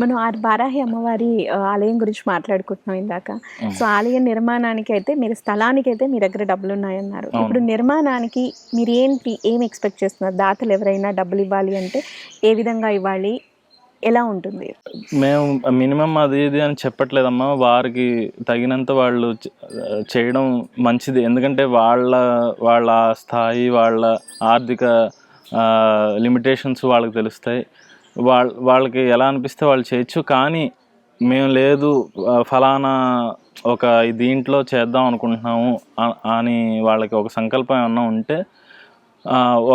మనం ఆ వారాహి అమ్మవారి ఆలయం గురించి మాట్లాడుకుంటున్నాం ఇందాక. సో ఆలయ నిర్మాణానికి అయితే మీరు స్థలానికి అయితే మీ దగ్గర డబ్బులు ఉన్నాయన్నారు ఇప్పుడు నిర్మాణానికి మీరు ఏంటి ఏం ఎక్స్పెక్ట్ చేస్తున్నారు? దాతలు ఎవరైనా డబ్బులు ఇవ్వాలి అంటే ఏ విధంగా ఇవ్వాలి? ఎలా ఉంటుంది? మేము మినిమం అది ఇది అని చెప్పట్లేదమ్మా. వారికి తగినంత వాళ్ళు చేయడం మంచిది. ఎందుకంటే వాళ్ళ వాళ్ళ స్థాయి వాళ్ళ ఆర్థిక లిమిటేషన్స్ వాళ్ళకి తెలుస్తాయి. వాళ్ళ వాళ్ళకి ఎలా అనిపిస్తే వాళ్ళు చేయొచ్చు. కానీ మేము లేదు ఫలానా ఒక దీంట్లో చేద్దాం అనుకుంటున్నాము అని వాళ్ళకి ఒక సంకల్పం ఏమన్నా ఉంటే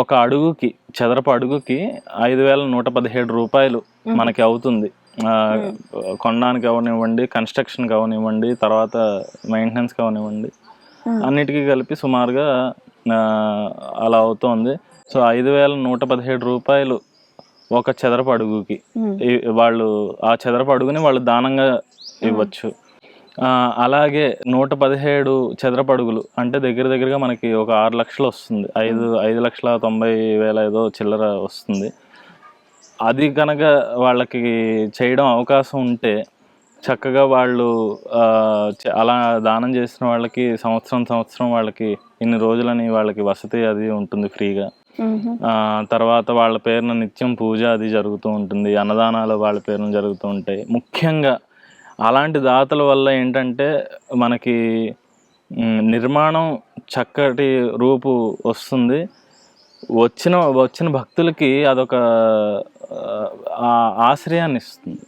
ఒక అడుగుకి చదరపు అడుగుకి ఐదు వేల నూట పదిహేడు రూపాయలు మనకి అవుతుంది. కొనడానికి అవనివ్వండి కన్స్ట్రక్షన్ అవనివ్వండి తర్వాత మెయింటెనెన్స్ అవనివ్వండి అన్నిటికీ కలిపి సుమారుగా అలా అవుతోంది. సో ఐదు వేల నూట పదిహేడు రూపాయలు ఒక చదరపు అడుగుకి. వాళ్ళు ఆ చదరపు అడుగుని వాళ్ళు దానంగా ఇవ్వచ్చు. అలాగే నూట పదిహేడు చదరపు అడుగులు అంటే దగ్గర దగ్గరగా మనకి ఒక ఆరు లక్షలు వస్తుంది. ఐదు ఐదు లక్షల తొంభై వేల ఏదో చిల్లర వస్తుంది. అది కనుక వాళ్ళకి చేయడం అవకాశం ఉంటే చక్కగా వాళ్ళు అలా దానం చేసిన వాళ్ళకి సంవత్సరం సంవత్సరం వాళ్ళకి ఇన్ని రోజులని వాళ్ళకి వసతి అది ఉంటుంది ఫ్రీగా. తర్వాత వాళ్ళ పేరున నిత్యం పూజ అది జరుగుతూ ఉంటుంది అన్నదానాలు వాళ్ళ పేరున జరుగుతూ ఉంటాయి. ముఖ్యంగా అలాంటి దాతల వల్ల ఏంటంటే మనకి నిర్మాణం చక్కటి రూపు వస్తుంది. వచ్చిన వచ్చిన భక్తులకి అదొక ఆశ్రయాన్ని ఇస్తుంది.